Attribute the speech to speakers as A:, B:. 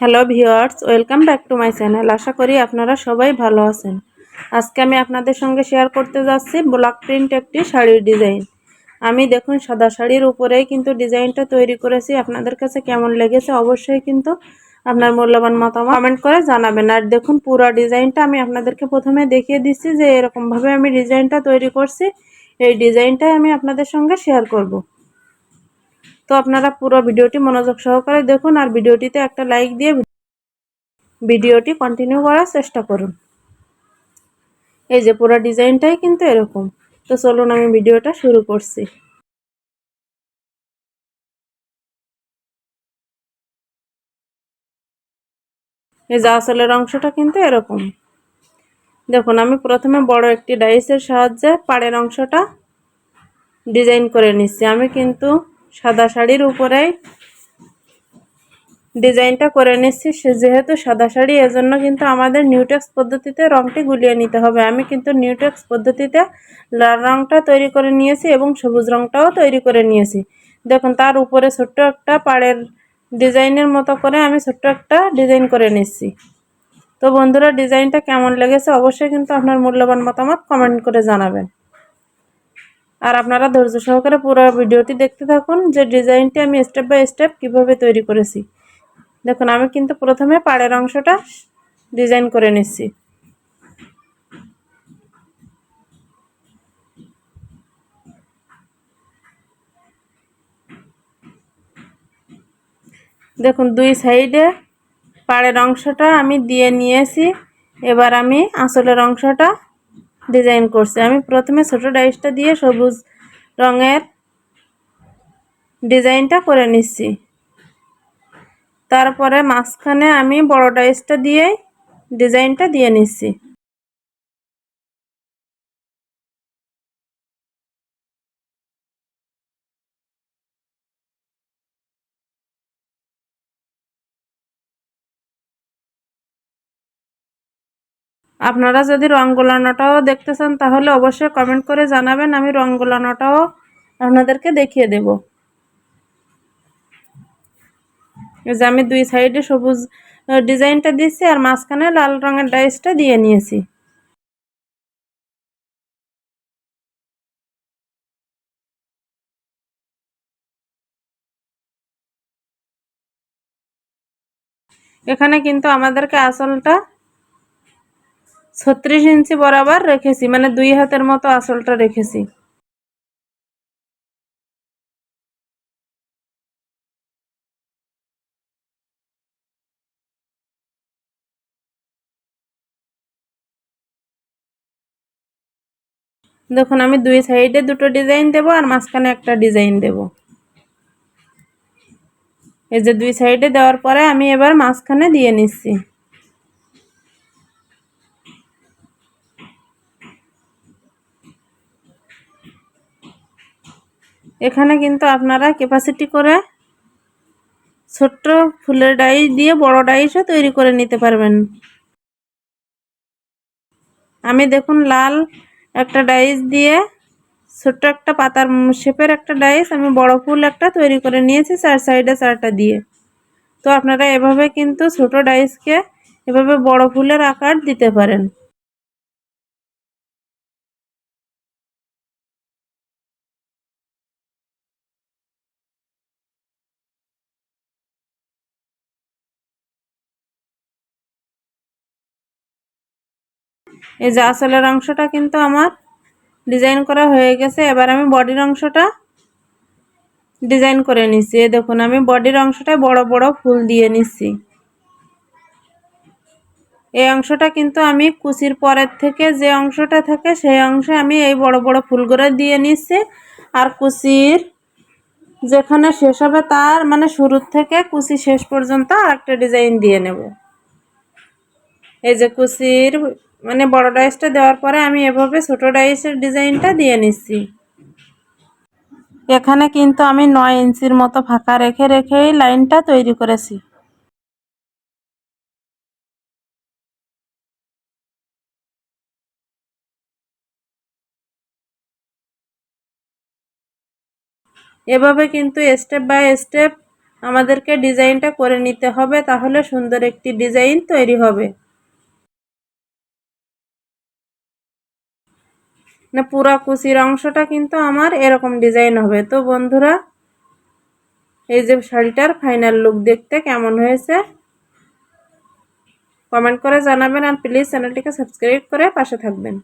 A: Hello viewers welcome back to my channel আশা করি আপনারা সবাই ভালো আছেন। আজকে আমি আপনাদের সঙ্গে শেয়ার করতে যাচ্ছি ব্লক প্রিন্ট একটি শাড়ির ডিজাইন আমি দেখুন, সাদা শাড়ির উপরেই কিন্তু ডিজাইনটা তৈরি করেছি। আপনাদের কাছে কেমন লেগেছে অবশ্যই কিন্তু আপনার মূল্যবান মতামত কমেন্ট করে জানাবেন। আর দেখুন, পুরো ডিজাইনটা আমি আপনাদেরকে প্রথমে দেখিয়ে দিচ্ছি যে এরকমভাবে আমি ডিজাইনটা তৈরি করছি। এই ডিজাইনটাই আমি আপনাদের সঙ্গে শেয়ার করব। তো আপনারা পুরো ভিডিওটি মনোযোগ সহকারে দেখুন আর ভিডিওটিতে একটা লাইক দিয়ে ভিডিওটি কন্টিনিউ করার চেষ্টা করুন। এই যে পুরো ডিজাইনটাই কিন্তু এরকম। তো চলুন আমি ভিডিওটা শুরু করছি। এই যে আসলের অংশটা কিন্তু এরকম। দেখুন, আমি প্রথমে বড় একটি ডাইসের সাহায্যে পাড়ের অংশটা ডিজাইন করে নিচ্ছি। আমি কিন্তু সাদা শাড়ির উপরে ডিজাইনটা করে নিচ্ছি। সে যেহেতু সাদা শাড়ি, এজন্য কিন্তু আমাদের নিউটেক্স পদ্ধতিতে রঙটি গুলিয়ে নিতে হবে। আমি কিন্তু নিউটেক্স পদ্ধতিতে লাল রঙটা তৈরি করে নিয়েছি এবং সবুজ রঙটাও তৈরি করে নিয়েছি। দেখুন, তার উপরে ছোট্ট একটা পাড়ের ডিজাইনের মতো করে আমি ছোট্ট একটা ডিজাইন করে নিচ্ছি। তো বন্ধুরা, ডিজাইনটা কেমন লেগেছে অবশ্যই কিন্তু আপনার মূল্যবান মতামত কমেন্ট করে জানাবেন। আর আপনারা ধৈর্য সহকারে পুরো ভিডিওটি দেখতে থাকুন যে ডিজাইনটি আমি স্টেপ বাই স্টেপ কীভাবে তৈরি করেছি। দেখুন, আমি কিন্তু প্রথমে পাড়ের অংশটা ডিজাইন করে নিচ্ছি। দেখুন, দুই সাইডে পাড়ের অংশটা আমি দিয়ে নিয়েছি। এবার আমি আঁচলের অংশটা ডিজাইন করছি। আমি প্রথমে ছোট ডাইসটা দিয়ে সবুজ রঙের ডিজাইনটা করে নিচ্ছি। তারপরে মাঝখানে আমি বড় ডাইসটা দিয়ে ডিজাইনটা দিয়ে নিচ্ছি। আপনারা যদি রং গোলানোটাও দেখতে চান তাহলে অবশ্যই কমেন্ট করে জানাবেন, আমি রং গোলানোটাও আপনাদেরকে দেখিয়ে দেব। যে আমি দুই সাইডে সবুজ ডিজাইনটা দিচ্ছি আর মাঝখানে লাল রঙের ডাইসটা দিয়ে নিয়েছি। এখানে কিন্তু আমাদেরকে আসলটা ছত্রিশ ইঞ্চি বরাবর রেখেছি মানে দুই হাতের মতো আসলটা রেখেছি। দেখুন, আমি দুই সাইডে দুটো ডিজাইন দেব আর মাঝখানে একটা ডিজাইন দেব। এই যে দুই সাইডে দেওয়ার পরে আমি এবার মাঝখানে দিয়ে নিচ্ছি। এখানে কিন্তু আপনারা ক্যাপাসিটি করে ছোট্ট ফুলের ডাইস দিয়ে বড় ডাইসও তৈরি করে নিতে পারবেন। আমি দেখুন লাল একটা ডাইস দিয়ে ছোট্ট একটা পাতার শেপের একটা ডাইস আমি বড় ফুল একটা তৈরি করে নিয়েছি চার সাইডে চারটা দিয়ে। তো আপনারা এভাবে কিন্তু ছোট ডাইসকে এভাবে বড় ফুলের আকার দিতে পারেন। এই যে আসলের অংশটা কিন্তু আমার ডিজাইন করা হয়ে গেছে। এবার আমি বডির অংশটা ডিজাইন করে নিচ্ছি। এই দেখুন, আমি বডির অংশটায় বড় বড় ফুল দিয়ে নিচ্ছি। এই অংশটা কিন্তু আমি কুচির পরের থেকে যে অংশটা থাকে সেই অংশে আমি এই বড় বড় ফুলগুলো দিয়ে নিচ্ছি। আর কুচির যেখানে শেষ হবে তার মানে শুরুর থেকে কুচি শেষ পর্যন্ত আরেকটা ডিজাইন দিয়ে নেব। এই যে কুচির মানে বড় ডাইসটা দেওয়ার পরে আমি এভাবে ছোট ডাইসের ডিজাইনটা দিয়ে নিচ্ছি। এখানে কিন্তু আমি নয় ইঞ্চির মতো ফাঁকা রেখে রেখেই লাইনটা তৈরি করেছি। এভাবে কিন্তু স্টেপ বাই স্টেপ আমাদেরকে ডিজাইনটা করে নিতে হবে, তাহলে সুন্দর একটি ডিজাইন তৈরি হবে। না, পুরা কুচির অংশটা কিন্তু আমার এরকম ডিজাইন হবে। তো বন্ধুরা, এই যে শাড়িটার ফাইনাল লুক দেখতে কেমন হয়েছে? কমেন্ট করে জানাবেন আর প্লিজ চ্যানেলটিকে সাবস্ক্রাইব করে পাশে থাকবেন।